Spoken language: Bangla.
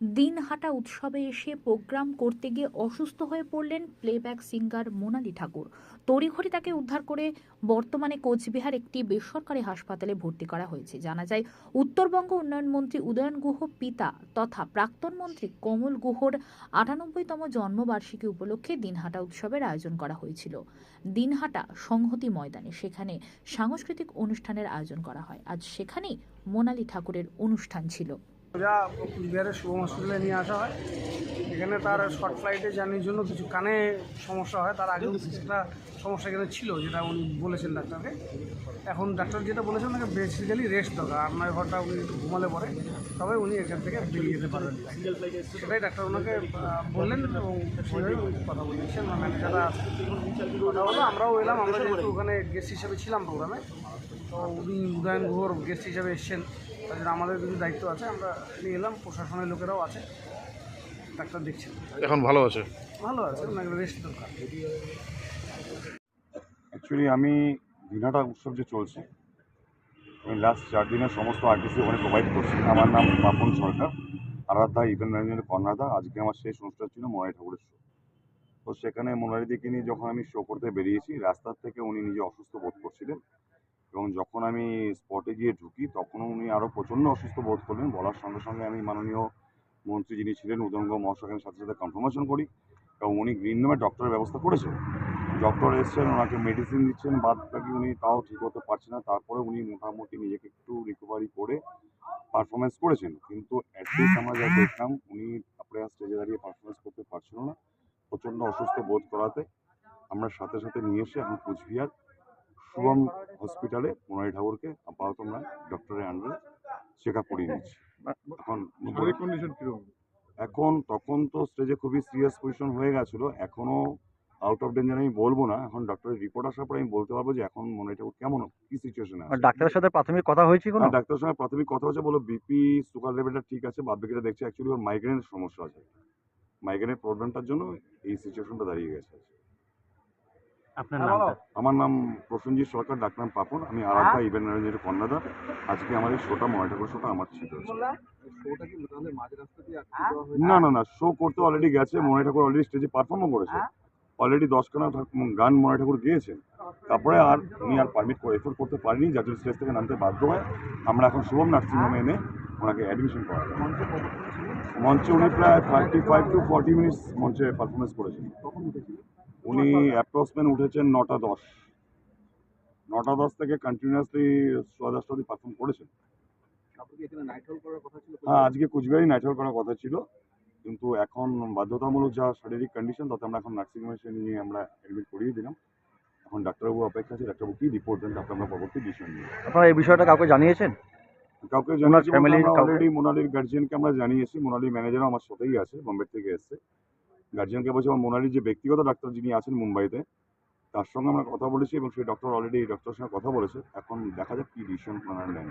দিনহাটা উৎসবে এসে প্রোগ্রাম করতে গিয়ে অসুস্থ হয়ে পড়লেন প্লেব্যাক সিঙ্গার মোনালি ঠাকুর। তড়িঘড়ি তাকে উদ্ধার করে বর্তমানে কোচবিহার একটি বেসরকারি হাসপাতালে ভর্তি করা হয়েছে। জানা যায়, উত্তরবঙ্গ উন্নয়ন মন্ত্রী উদয়ন গুহ পিতা তথা প্রাক্তন মন্ত্রী কমল গুহর আটানব্বইতম জন্মবার্ষিকী উপলক্ষে দিনহাটা উৎসবের আয়োজন করা হয়েছিল। দিনহাটা সংহতি ময়দানে সেখানে সাংস্কৃতিক অনুষ্ঠানের আয়োজন করা হয়। আজ সেখানেই মোনালি ঠাকুরের অনুষ্ঠান ছিল। যা কুচবিহারের শুভম হসপিটালে নিয়ে আসা হয়। এখানে তার শর্ট ফ্লাইটে জার্নির জন্য কিছু কানে সমস্যা হয়। তার আগেও কিছুটা সমস্যা এখানে ছিল, যেটা উনি বলেছেন ডাক্তারকে। এখন ডাক্তার যেটা বলেছেন, ওনাকে বেসিক্যালি রেস্ট দরকার। আর নয় ঘণ্টা উনি একটু ঘুমালে পরে। তবে উনি এখান থেকে বেরিয়ে যেতে পারবেন। সেটাই ডাক্তার ওনাকে বললেন এবং সেভাবেই উনি কথা বলেছেন। ম্যানেজাররা কথা হলো আমরাও এলাম। আমরা যেহেতু ওখানে গেস্ট হিসেবে ছিলাম প্রোগ্রামে তো উনি উদয়ন গেস্ট হিসেবে এসছেন। তার জন্য আমাদের কিছু দায়িত্ব আছে আমরা নিয়ে এলাম প্রশাসনের লোকেরাও আছে ডাক্তার দেখছেন। এখন ভালো আছে? ভালো আছে ওনাকে রেস্ট দরকার। অ্যাকচুয়ালি আমি দিনহাটা উৎসব যে চলছে আমি লাস্ট চার দিনের সমস্ত আর্টিস্ট ওখানে প্রোভাইড করছি। আমার নাম পাপন সরকার আরাধ্যা ইভেন্ট ম্যানেজার কর্ণাদা আজকে আমার শেষ অনুষ্ঠান ছিল মনাই ঠাকুরের শো তো সেখানে মোনারিদিকে নিয়ে যখন আমি শো করতে বেরিয়েছি রাস্তার থেকে উনি নিজে অসুস্থ বোধ করছিলেন। এবং যখন আমি স্পটে গিয়ে ঢুকি তখনও উনি আরও প্রচণ্ড অসুস্থ বোধ করলেন। বলার সঙ্গে সঙ্গে আমি মাননীয় মন্ত্রী যিনি ছিলেন উদঙ্গ মহাশয়ের সাথে সাথে কনফার্মেশন করি এবং উনি গ্রিন রুমে ডক্টরের ব্যবস্থা করেছেন। ডক্টর এসছেন, ওনাকে মেডিসিন দিচ্ছেন, বাদ বাকি উনি তাও ঠিক হতে পারছে না। তারপরে উনি মোটামুটি নিজেকে একটু রিকভারি করে পারফরমেন্স করেছেন। কিন্তু অ্যাটলিস্ট আমরা যা দেখলাম, উনি তারপরে স্টেজে দাঁড়িয়ে পারফরমেন্স করতে পারছিল না। প্রচণ্ড অসুস্থ বোধ করাতে। আমরা সাথে সাথে নিয়ে এসে, এখন কুচবিহার শুভম হসপিটালে মোনারি ঠাকুরকে আপাতত আমরা ডক্টরের আন্ডারে চেক আপ করিয়ে নিচ্ছি। এখন কন্ডিশন কীরকম? এখন তখন তো স্টেজে খুবই সিরিয়াস পজিশন হয়ে গেছিল এখনও আউট অফ ডেঞ্জার আমি বলব না। এখন ডক্টরের রিপোর্ট আসার পরে আমি বলতে পারব যে এখন মনে ঠাকুর কেমন কি সিচুয়েশনে আছে। ডাক্তারের সাথে প্রাথমিক কথা হয়েছে কোনো? ডাক্তারের সঙ্গে প্রাথমিক কথা হয়েছে বলো বিপি সুগার লেভেলটা ঠিক আছে বাদ বাকিটা দেখছি অ্যাকচুয়ালি ওর মাইগ্রেনের সমস্যা আছে। মাইগ্রেনের প্রবলেমটার জন্য এই সিচুয়েশনটা দাঁড়িয়ে গেছে। আপনার নামটা? আমার নাম প্রসেনজিৎ সরকার ডাক নাম পাপন। আমি আরাধ্যা ইভেন্ট ম্যানেজারের কর্ণাদা আজকে আমার এই শোটা মনে ঠাকুর শোটা আমার ছিল। না না না শো করতে অলরেডি গেছে। মনে ঠাকুর অলরেডি স্টেজে পারফর্মও করেছে। অলরেডি দশখানা গান মনে ঠাকুর গিয়েছেন। তারপরে আর উনি আর পারমিট করে এফোর্ড করতে পারিনি। যার জন্য স্টেজ থেকে নামতে বাধ্য হয়। আমরা এখন শুভম নার্সিংহোমে এনে ওনাকে অ্যাডমিশন করা মঞ্চে উনি প্রায় thirty five to forty minutes মঞ্চে পারফরমেন্স করেছেন। উনি অ্যাপ্রক্সিমেট উঠেছেন নটা দশ। নটা দশ থেকে কন্টিনিউয়াসলি সোয়া দশটা অব্দি পারফর্ম করেছেন হ্যাঁ আজকে কুচবিহারি নাইট হল করার কথা ছিল। কিন্তু এখন বাধ্যতামূলক যা শারীরিক কন্ডিশন তাতে আমরা এখন নার্সিংহোমে সে নিয়ে আমরা অ্যাডমিট করিয়ে দিলাম। এখন ডাক্তারবাবু অপেক্ষা আছে ডাক্তারবাবু কি রিপোর্ট দেন তারপরে আমরা পরবর্তী ডিসিশন নিই আপনারা এই বিষয়টা কাউকে জানিয়েছেন? কাউকে কাউকে? অলরেডি মোনালির গার্জিয়ানকে আমরা জানিয়েছি। মোনালির ম্যানেজারও আমার সাথেই আছে বোম্বে থেকে এসছে। গার্জিয়ানকে বলছি, আমার মোনালির যে ব্যক্তিগত ডাক্তার যিনি আছেন মুম্বাইতে, তার সঙ্গে আমরা কথা বলেছি এবং সেই ডক্টর অলরেডি এই ডক্টরের সঙ্গে কথা বলেছে। এখন দেখা যাক কি ডিসিশন ওনারা নেন।